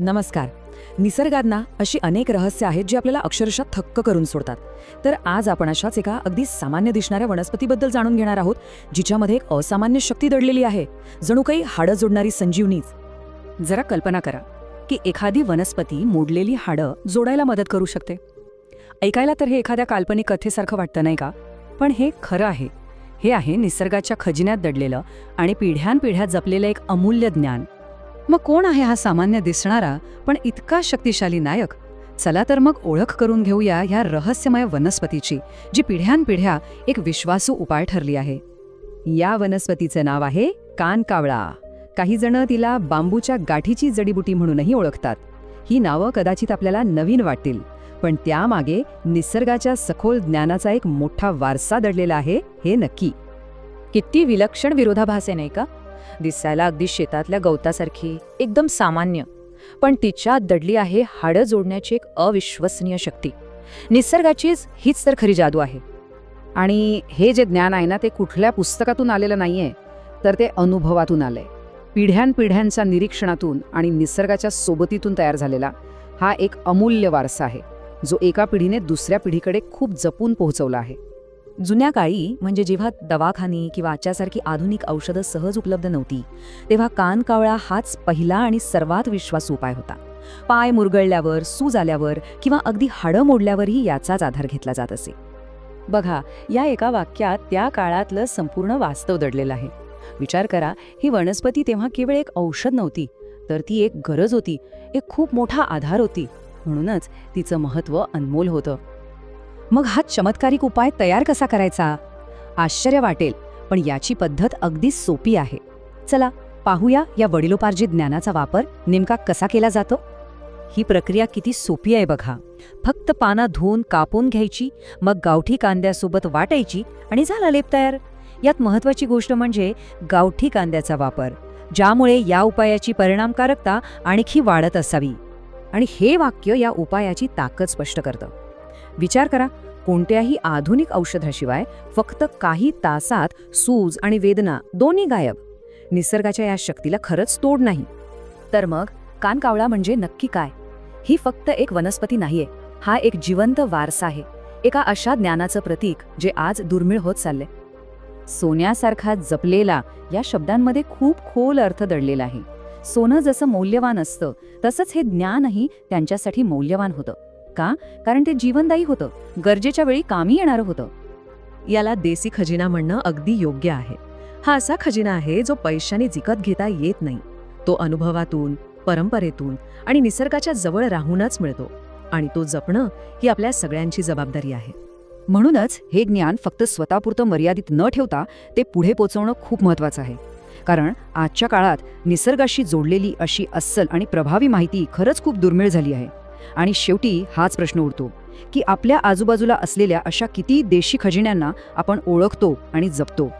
नमस्कार. निसर्गात ना अशी अनेक रहस्य आहेत जी आपल्याला अक्षरशः थक्क करून सोडतात. तर आज आपण अशाच एका अगदी सामान्य दिसणाऱ्या वनस्पतीबद्दल जाणून घेणार आहोत जिच्यामध्ये एक असामान्य शक्ती दडलेली आहे. जणू काही हाडं जोडणारी संजीवनीच. जरा कल्पना करा की एखादी वनस्पती मोडलेली हाडं जोडायला मदत करू शकते. ऐकायला तर हे एखाद्या काल्पनिक कथेसारखं वाटतं नाही का? पण हे खरं आहे. हे आहे निसर्गाच्या खजिन्यात दडलेलं आणि पिढ्यानपिढ्या जपलेलं एक अमूल्य ज्ञान. मग कोण आहे हा सामान्य दिसणारा पण इतका शक्तिशाली नायक? चला तर मग ओळख करून घेऊया ह्या रहस्यमय वनस्पतीची जी पिढ्यानपिढ्या एक विश्वासू उपाय ठरली आहे. या वनस्पतीचं नाव आहे कानकावळा. काही जण तिला बांबूच्या गाठीची जडीबुटी म्हणूनही ओळखतात. ही नावं कदाचित आपल्याला नवीन वाटतील पण त्यामागे निसर्गाच्या सखोल ज्ञानाचा एक मोठा वारसा दडलेला आहे हे नक्की. किती विलक्षण विरोधाभास आहे नाही का? दिसायला अगदी शेतातल्या गवतासारखी एकदम सामान्य. पण तिच्यात दडली आहे हाडं जोडण्याची एक अविश्वसनीय शक्ती. निसर्गाचीच हीच तर खरी जादू आहे. आणि हे जे ज्ञान आहे ना ते कुठल्या पुस्तकातून आलेलं नाहीये तर ते अनुभवातून आलंय. पिढ्यानपिढ्यांच्या निरीक्षणातून आणि निसर्गाच्या सोबतीतून तयार झालेला हा एक अमूल्य वारसा आहे जो एका पिढीने दुसऱ्या पिढीकडे खूप जपून पोहोचवला आहे. जुन्या काळी म्हणजे जेव्हा दवाखानी किंवा आजच्यासारखी आधुनिक औषधं सहज उपलब्ध नव्हती तेव्हा कानकावळा हाच पहिला आणि सर्वात विश्वासू उपाय होता. पाय मुरगळल्यावर सूज आल्यावर किंवा अगदी हाडं मोडल्यावरही याचाच आधार घेतला जात असे. बघा या एका वाक्यात त्या काळातलं संपूर्ण वास्तव दडलेलं आहे. विचार करा ही वनस्पती तेव्हा केवळ एक औषध नव्हती तर ती एक गरज होती एक खूप मोठा आधार होती. म्हणूनच तिचं महत्त्व अनमोल होतं. मग हा चमत्कारिक उपाय तयार कसा करायचा? आश्चर्य वाटेल पण याची पद्धत अगदी सोपी आहे. चला पाहूया या वडिलोपार्जित ज्ञानाचा वापर नेमका कसा केला जातो? ही प्रक्रिया किती सोपी आहे बघा. फक्त पाना धुवून कापून घ्यायची मग गावठी कांद्यासोबत वाटायची आणि झाला लेप तयार. यात महत्वाची गोष्ट म्हणजे गावठी कांद्याचा वापर ज्यामुळे या उपायाची परिणामकारकता आणखी वाढत असावी. आणि हे वाक्य या उपायाची ताकद स्पष्ट करतं. विचार करा कोणत्याही आधुनिक औषधाशिवाय फक्त काही तासात सूज आणि वेदना दोन्ही गायब. निसर्गाच्या या शक्तीला खरंच तोड नाही. तर मग कानकावळा म्हणजे नक्की काय? ही फक्त एक वनस्पती नाहीये. हा एक जिवंत वारसा आहे. एका अशा ज्ञानाचं प्रतीक जे आज दुर्मिळ होत चालले सोन्यासारखा जपलेला या शब्दांमध्ये खूप खोल अर्थ दडलेला आहे. सोनं जसं मौल्यवान असतं तसंच हे ज्ञानही त्यांच्यासाठी मौल्यवान होतं. का? कारण ते जीवनदायी होतं. गरजेच्या वेळी कामी येणारं होतं. याला देसी खजिना म्हणणं अगदी योग्य आहे. हा असा खजिना आहे जो पैशाने जिकत घेता येत नाही. तो अनुभवातून परंपरेतून आणि निसर्गाच्या जवळ राहूनच मिळतो आणि तो जपणं ही आपल्या सगळ्यांची जबाबदारी आहे. म्हणूनच हे ज्ञान फक्त स्वतःपुरतं मर्यादित न ठेवता ते पुढे पोचवणं खूप महत्वाचं आहे. कारण आजच्या काळात निसर्गाशी जोडलेली अशी अस्सल आणि प्रभावी माहिती खरंच खूप दुर्मिळ झाली आहे. आणि शेवटी हाच प्रश्न उरतो की आपल्या आजूबाजूला असलेल्या अशा किती देशी खजिन्यांना आपण ओळखतो आणि जपतो.